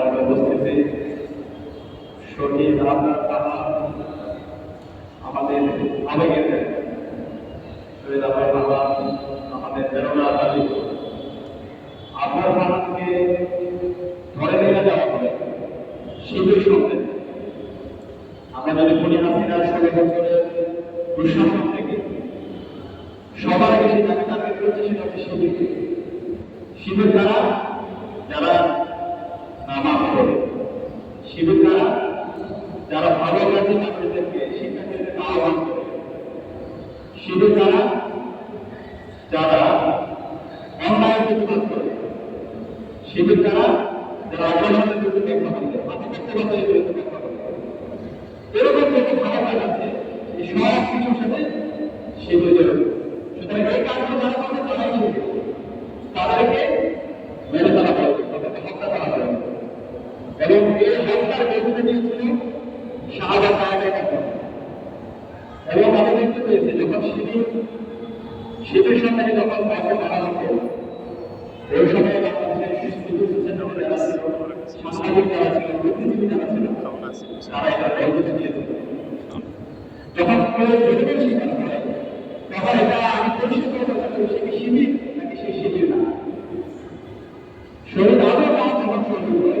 সম্মানিত উপস্থিতি। শহীদ তাহা আমাদের আবেগের শহীদ আপনার তাহা আমাদের প্রেরণা আলী আপনার তাহাকে ধরে নিয়ে যাওয়া হবে। শিবির সঙ্গে আমরা যদি বলি হাসিনার ষোলো বছরের দুঃশাসন থেকে সবার বেশি যাকে টার্গেট করেছে সেটা হচ্ছে শিবির শিবির দ্বারা শিবির দ্বারা যারা ভালো কাজে নাগরিকদেরকে শিক্ষার্থীদেরকে আহ্বান করে। শিবির দ্বারা যারা অন্যায় প্রতিবাদ করে। শিবির যারা আগ্রাসনের বিরুদ্ধে বলে আধিপত্যবাদের বিরুদ্ধে এরকম যত ভালো কাজ আছে, এই সব কিছুর সাথে শিবির সুতরাং এই কাজগুলো যারা করবে তারাই শিবির তাদেরকে মেরে ফেলা হবে তাদেরকে হত্যা করা হবে শাহাদা সাহেবের এবং আমি দেখতে পেয়েছি যখন হয় তখন এটা আমি পরিষ্কার করে কথা বলি, সে কি শিবির নাকি সে শিবির না শহীদ আরও তার যখন শহীদ হয়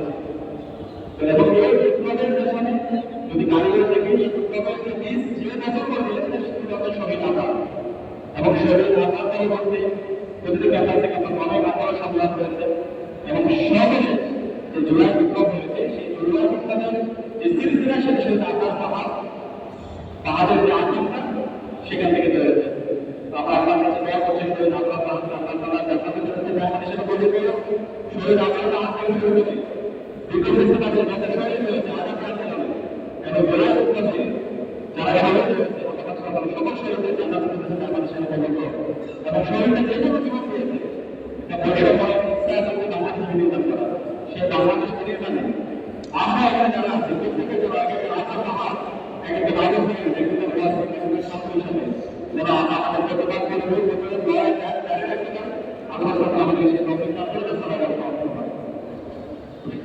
যদি নারীরা থেকে সেখান থেকে তো আমরা আপনার সেটা বলে দিল শহীদ আল্লাহ হাত থেকে শুরু করে বিকল্প সমাজের যাতে শহীদ হয়েছে আজাদ রাখতে হবে এবং জেলার উন্নতি যারা শহীদ হয়েছে এবং শহীদদের যে কোনো